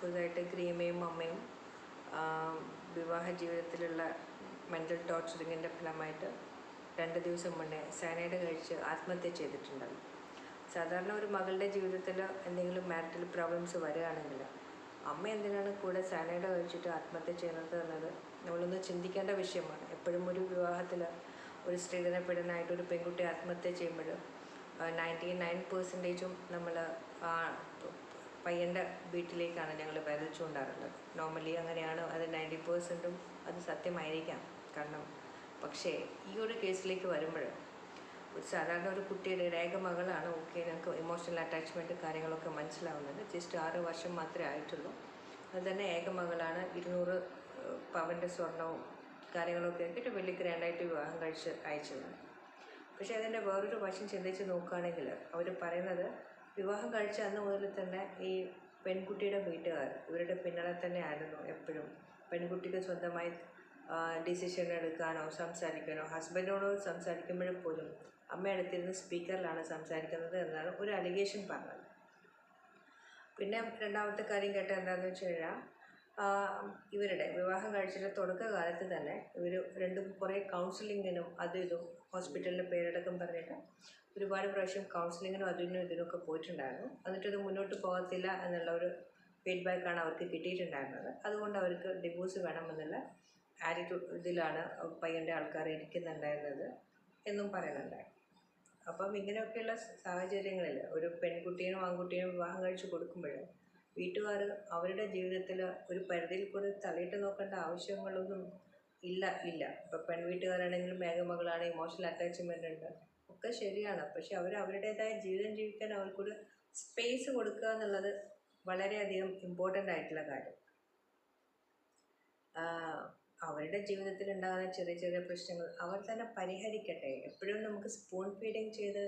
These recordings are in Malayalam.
പുതുതായിട്ട് ഗ്രീമയും അമ്മയും വിവാഹ ജീവിതത്തിലുള്ള മെന്റൽ ടോർച്ചറിങ്ങിന്റെ ഫലമായിട്ട് രണ്ട് ദിവസം മുന്നേ സയനൈഡ് കഴിച്ച് ആത്മഹത്യ ചെയ്തിട്ടുണ്ട് സാധാരണ ഒരു മകളുടെ ജീവിതത്തിൽ എന്തെങ്കിലും മാരിറ്റൽ പ്രോബ്ലംസ് വരികയാണെങ്കിൽ അമ്മ എന്തിനാണ് കൂടെ സയനൈഡ് കഴിച്ചിട്ട് ആത്മഹത്യ ചെയ്യുന്നത് എന്നത് നമ്മളൊന്ന് ചിന്തിക്കേണ്ട വിഷയമാണ്. എപ്പോഴും ഒരു വിവാഹത്തിൽ ഒരു സ്ത്രീധന ഒരു പെൺകുട്ടി ആത്മഹത്യ ചെയ്യുമ്പോൾ നയന്റി നയൻ പെർസെന്റേജും നമ്മൾ പയ്യന്റെ വീട്ടിലേക്കാണ് ഞങ്ങൾ വിരൽ ചൂണ്ടാറുള്ളത്. നോർമലി അങ്ങനെയാണ് അത് നയന്റി പേഴ്സന്റും അത് സത്യമായിരിക്കാം. കാരണം പക്ഷേ ഈ ഒരു കേസിലേക്ക് വരുമ്പോൾ ഒരു സാധാരണ ഒരു കുട്ടിയുടെ ഏക മകളാണ് ഓക്കെ ഞങ്ങൾക്ക് ഇമോഷണൽ അറ്റാച്ച്മെന്റ് കാര്യങ്ങളൊക്കെ മനസ്സിലാവുന്നുണ്ട്. ജസ്റ്റ് ആറ് വർഷം മാത്രമേ ആയിട്ടുള്ളൂ. അത് തന്നെ ഏക മകളാണ്. ഇരുന്നൂറ് പവന്റെ സ്വർണവും കാര്യങ്ങളൊക്കെ ആക്കിയിട്ട് വലിയ ഗ്രാൻഡായിട്ട് വിവാഹം കഴിച്ച് അയച്ചതാണ്. പക്ഷേ അതിന്റെ വേറൊരു വശം ചിന്തിച്ച് നോക്കുകയാണെങ്കിൽ അവർ പറയുന്നത് വിവാഹം കഴിച്ച അന്ന് മുതൽ തന്നെ ഈ പെൺകുട്ടിയുടെ വീട്ടുകാർ ഇവരുടെ പിന്നാലെ തന്നെ ആയിരുന്നു എപ്പോഴും. പെൺകുട്ടിക്ക് സ്വന്തമായി ഡിസിഷൻ എടുക്കാനോ സംസാരിക്കാനോ ഹസ്ബൻഡിനോട് സംസാരിക്കുമ്പോഴും പോലും അമ്മ അടുത്തിരുന്ന് സ്പീക്കറിലാണ് സംസാരിക്കുന്നത് എന്നാണ് ഒരു അലിഗേഷൻ പറഞ്ഞത്. പിന്നെ രണ്ടാമത്തെ കാര്യം കേട്ടത് എന്താണെന്ന് വെച്ച് കഴിഞ്ഞാൽ ഇവരുടെ വിവാഹം കഴിച്ചിട്ട് തുടക്കകാലത്ത് തന്നെ ഇവർ രണ്ടും കുറേ കൗൺസിലിങ്ങിനും അതും ഇതും ഹോസ്പിറ്റലിന്റെ പേരടക്കം പറഞ്ഞിട്ട് ഒരുപാട് പ്രാവശ്യം കൗൺസിലിങ്ങിനും അതിനും ഇതിനൊക്കെ പോയിട്ടുണ്ടായിരുന്നു. എന്നിട്ടത് മുന്നോട്ട് പോകത്തില്ല എന്നുള്ള ഒരു ഫീഡ്ബാക്കാണ് അവർക്ക് കിട്ടിയിട്ടുണ്ടായിരുന്നത്. അതുകൊണ്ട് അവർക്ക് ഡിവോഴ്സ് വേണമെന്നുള്ള ആറ്റിറ്റ്യൂഡ് ഇതിലാണ് പയ്യന്റെ ആൾക്കാർ ഇരിക്കുന്നുണ്ടായിരുന്നത് എന്നും പറയുന്നുണ്ട്. അപ്പം ഇങ്ങനെയൊക്കെയുള്ള സാഹചര്യങ്ങളിൽ ഒരു പെൺകുട്ടിയും ആൺകുട്ടിയും വിവാഹം കഴിച്ച് കൊടുക്കുമ്പോൾ വീട്ടുകാർ അവരുടെ ജീവിതത്തിൽ ഒരു പരിധിയിൽ കൂടി തലയിട്ട് നോക്കേണ്ട ആവശ്യങ്ങളൊന്നും ഇല്ല ഇല്ല. ഇപ്പം പെൺവീട്ടുകാരാണെങ്കിലും മേഘമകളാണ് ഇമോഷണൽ അറ്റാച്ച്മെന്റ് ഉണ്ട്. ഒക്കെ ശരിയാണ്. പക്ഷെ അവർ അവരുടേതായ ജീവിതം ജീവിക്കാൻ അവർക്കൊരു സ്പേസ് കൊടുക്കുക എന്നുള്ളത് വളരെയധികം ഇമ്പോർട്ടന്റ് ആയിട്ടുള്ള കാര്യം. അവരുടെ ജീവിതത്തിൽ ഉണ്ടാകുന്ന ചെറിയ ചെറിയ പ്രശ്നങ്ങൾ അവർ തന്നെ പരിഹരിക്കട്ടെ. എപ്പോഴും നമുക്ക് സ്പൂൺ ഫീഡിങ് ചെയ്ത്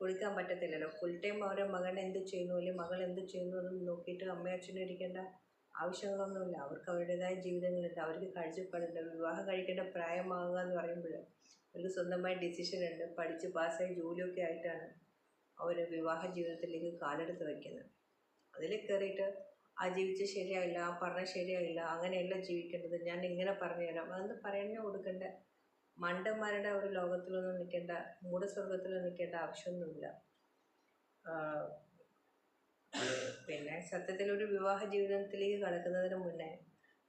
കൊടുക്കാൻ പറ്റത്തില്ലല്ലോ. ഫുൾ ടൈം അവരുടെ മകൻ എന്ത് ചെയ്യുന്നു? അല്ലെങ്കിൽ മകൾ എന്ത് ചെയ്യുന്നു? എന്ന് നോക്കിയിട്ട് അമ്മയച്ഛനും ഇരിക്കേണ്ട ആവശ്യങ്ങളൊന്നുമില്ല. അവർക്ക് അവരുടേതായ ജീവിതങ്ങളുണ്ട്. അവർക്ക് കാഴ്ചപ്പാടുണ്ട് വിവാഹം കഴിക്കേണ്ട പ്രായമാകുക എന്ന് പറയുമ്പോൾ അവർക്ക് സ്വന്തമായി ഡിസിഷൻ ഉണ്ട്. പഠിച്ച് പാസ്സായി ജോലിയൊക്കെ ആയിട്ടാണ് അവർ വിവാഹ ജീവിതത്തിലേക്ക് കാലെടുത്ത് വയ്ക്കുന്നത്. അതിൽ കയറിയിട്ട് ആ ജീവിച്ച് ശരിയായില്ല ആ പറഞ്ഞ ശരിയായില്ല അങ്ങനെയല്ല ജീവിക്കേണ്ടത്. ഞാൻ ഇങ്ങനെ പറഞ്ഞു തരാം അതൊന്നും പറഞ്ഞു കൊടുക്കേണ്ട. മണ്ടന്മാരുടെ ഒരു ലോകത്തിലൊന്നും നിൽക്കേണ്ട മൂടസ്വർഗത്തിൽ നിൽക്കേണ്ട ആവശ്യമൊന്നുമില്ല. പിന്നെ സത്യത്തിൽ ഒരു വിവാഹ ജീവിതത്തിലേക്ക് കടക്കുന്നതിന് മുന്നേ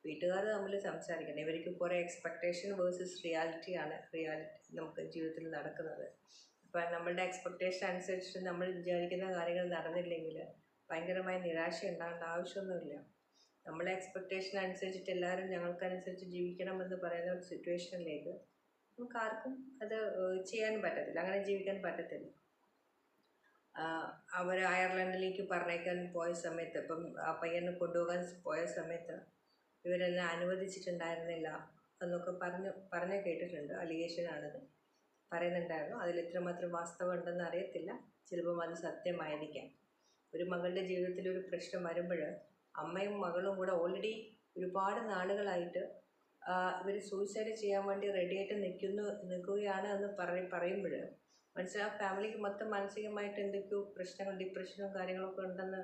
വീട്ടുകാർ തമ്മിൽ സംസാരിക്കണം. ഇവർക്ക് കുറേ എക്സ്പെക്റ്റേഷൻ വേഴ്സസ് റിയാലിറ്റി ആണ് റിയാലിറ്റി നമുക്ക് ജീവിതത്തിൽ നടക്കുന്നത്. ഇപ്പം നമ്മളുടെ എക്സ്പെക്റ്റേഷൻ അനുസരിച്ച് നമ്മൾ വിചാരിക്കുന്ന കാര്യങ്ങൾ നടന്നില്ലെങ്കിൽ ഭയങ്കരമായ നിരാശ ഉണ്ടാകേണ്ട ആവശ്യമൊന്നുമില്ല. നമ്മളെ എക്സ്പെക്റ്റേഷൻ അനുസരിച്ചിട്ട് എല്ലാവരും ഞങ്ങൾക്കനുസരിച്ച് ജീവിക്കണമെന്ന് പറയുന്ന ഒരു സിറ്റുവേഷനിലേക്ക് നമുക്ക് ആർക്കും അത് ചെയ്യാൻ പറ്റത്തില്ല. അങ്ങനെ ജീവിക്കാൻ പറ്റത്തില്ല. അവർ അയർലൻഡിലേക്ക് പറഞ്ഞേക്കാൻ പോയ സമയത്ത് ഇപ്പം ആ പയ്യനെ കൊണ്ടുപോകാൻ പോയ സമയത്ത് ഇവരെന്നെ അനുവദിച്ചിട്ടുണ്ടായിരുന്നില്ല എന്നൊക്കെ പറഞ്ഞ് പറഞ്ഞ് കേട്ടിട്ടുണ്ട്. അലിഗേഷനാണത്. പറയുന്നുണ്ടായിരുന്നു. അതിൽ എത്രമാത്രം വാസ്തവം ഉണ്ടെന്ന് അറിയത്തില്ല. ചിലപ്പം അത് സത്യമായിരിക്കാം. ഒരു മകളുടെ ജീവിതത്തിൽ ഒരു പ്രശ്നം വരുമ്പോൾ അമ്മയും മകളും കൂടെ ഓൾറെഡി ഒരുപാട് നാളുകളായിട്ട് ഇവർ സൂയിസൈഡ് ചെയ്യാൻ വേണ്ടി റെഡിയായിട്ട് നിൽക്കുന്നു നിൽക്കുകയാണ് എന്ന് പറയ പറയുമ്പോൾ മനസ്സിലാ ഫാമിലിക്ക് മൊത്തം മാനസികമായിട്ട് എന്തൊക്കെയോ പ്രശ്നങ്ങൾ ഡിപ്രഷനും കാര്യങ്ങളൊക്കെ ഉണ്ടെന്ന്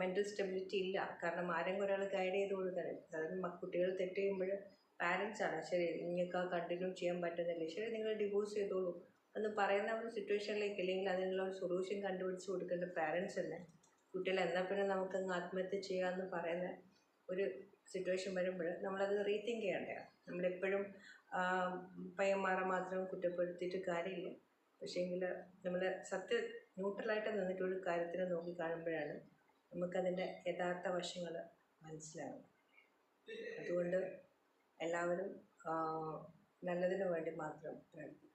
മെന്റൽ സ്റ്റെബിലിറ്റി ഇല്ല. കാരണം ആരെങ്കിലും ഒരാൾ ഗൈഡ് ചെയ്ത് കൊടുക്കാൻ അതായത് കുട്ടികൾ തെറ്റ് ചെയ്യുമ്പോൾ പാരൻസ് ആണ്. ശരി നിങ്ങൾക്ക് ആ കണ്ടിന്യൂ ചെയ്യാൻ പറ്റുന്നില്ല. ശരി നിങ്ങൾ ഡിവോഴ്സ് ചെയ്തോളൂ എന്ന് പറയുന്ന ഒരു സിറ്റുവേഷനിലേക്ക് അല്ലെങ്കിൽ അതിനുള്ള ഒരു സൊല്യൂഷൻ കണ്ടുപിടിച്ച് കൊടുക്കേണ്ട പാരൻസ് തന്നെ കുട്ടികളെ എന്നാൽ പിന്നെ നമുക്ക് ആത്മഹത്യ ചെയ്യാമെന്ന് പറയുന്ന ഒരു സിറ്റുവേഷൻ വരുമ്പോൾ നമ്മളത് റീതിങ്ക് ചെയ്യേണ്ടതാണ് നമ്മളെപ്പോഴും പയ്യന്മാരെ മാത്രം കുറ്റപ്പെടുത്തിയിട്ട് കാര്യമില്ല. പക്ഷേങ്കിൽ നമ്മൾ സത്യ ന്യൂട്രലായിട്ട് നിന്നിട്ട് ഒരു കാര്യത്തിനെ നോക്കി കാണുമ്പോഴാണ് നമുക്കതിന്റെ യഥാർത്ഥ വശങ്ങൾ മനസ്സിലാകുന്നത് അതുകൊണ്ട് എല്ലാവരും നല്ലതിനു വേണ്ടി മാത്രം പ്രവർത്തിക്കുക